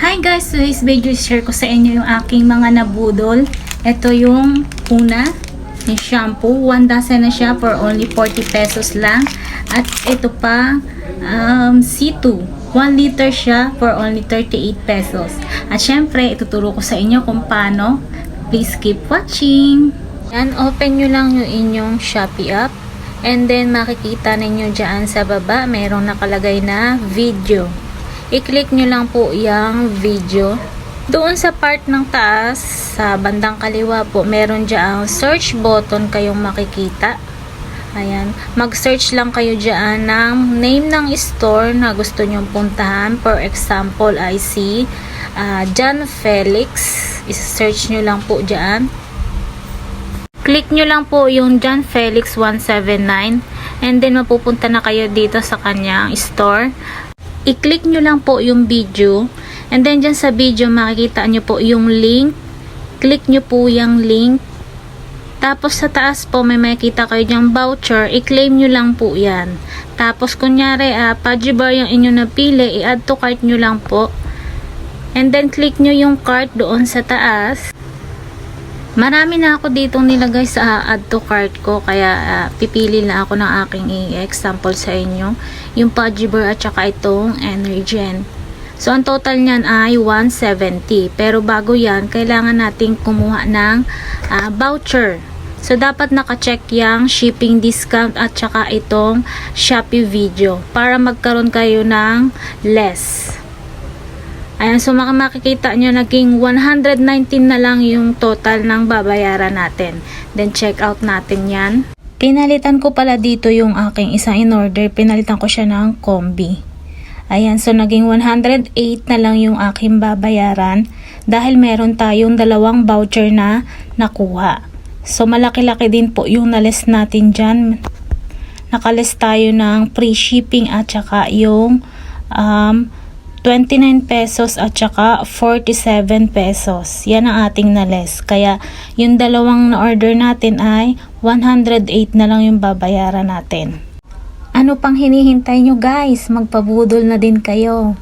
Hi guys! Today's video share ko sa inyo yung aking mga nabudol. Ito yung una, yung shampoo. One dozen na siya for only 40 pesos lang. At ito pa, um, C2. 1 liter siya for only 38 pesos. At syempre, ituturo ko sa inyo kung paano. Please keep watching! Yan, open nyo lang yung inyong Shopee app. And then, makikita ninyo dyan sa baba, mayroong nakalagay na video. I-click nyo lang po yung video. Doon sa part ng taas, sa bandang kaliwa po, meron dyan search button kayong makikita. Ayan. Mag-search lang kayo dyan ng name ng store na gusto nyong puntahan. For example, I see uh, John Felix. I-search nyo lang po dyan. Click nyo lang po yung John Felix 179 and then mapupunta na kayo dito sa kanyang store. I-click nyo lang po yung video and then dyan sa video makikita nyo po yung link. Click nyo po yung link. Tapos sa taas po may makikita kayo dyang voucher. I-claim nyo lang po yan. Tapos kunyari uh, Pajibar yung inyo napili, i-add to cart nyo lang po. And then click nyo yung cart doon sa taas. Marami na ako ditong nilagay sa add to cart ko kaya ah, pipili na ako ng aking i-example sa inyo yung Pajibar at saka itong Energen. So ang total niyan ay 170 pero bago yan kailangan nating kumuha ng ah, voucher. So dapat naka-check yung shipping discount at saka itong Shopee video para magkaroon kayo ng less. Ayan, so makikita nyo, naging 119 na lang yung total ng babayaran natin. Then, check out natin yan. Pinalitan ko pala dito yung aking isang in-order. Pinalitan ko siya ng kombi. Ayan, so naging 108 na lang yung aking babayaran dahil meron tayong dalawang voucher na nakuha. So, malaki-laki din po yung nales natin dyan. Nakalis tayo ng free shipping at saka yung um, 29 pesos at saka 47 pesos. Yan ang ating nales. Kaya yung dalawang na-order natin ay 108 na lang yung babayaran natin. Ano pang hinihintay nyo guys? Magpabudol na din kayo.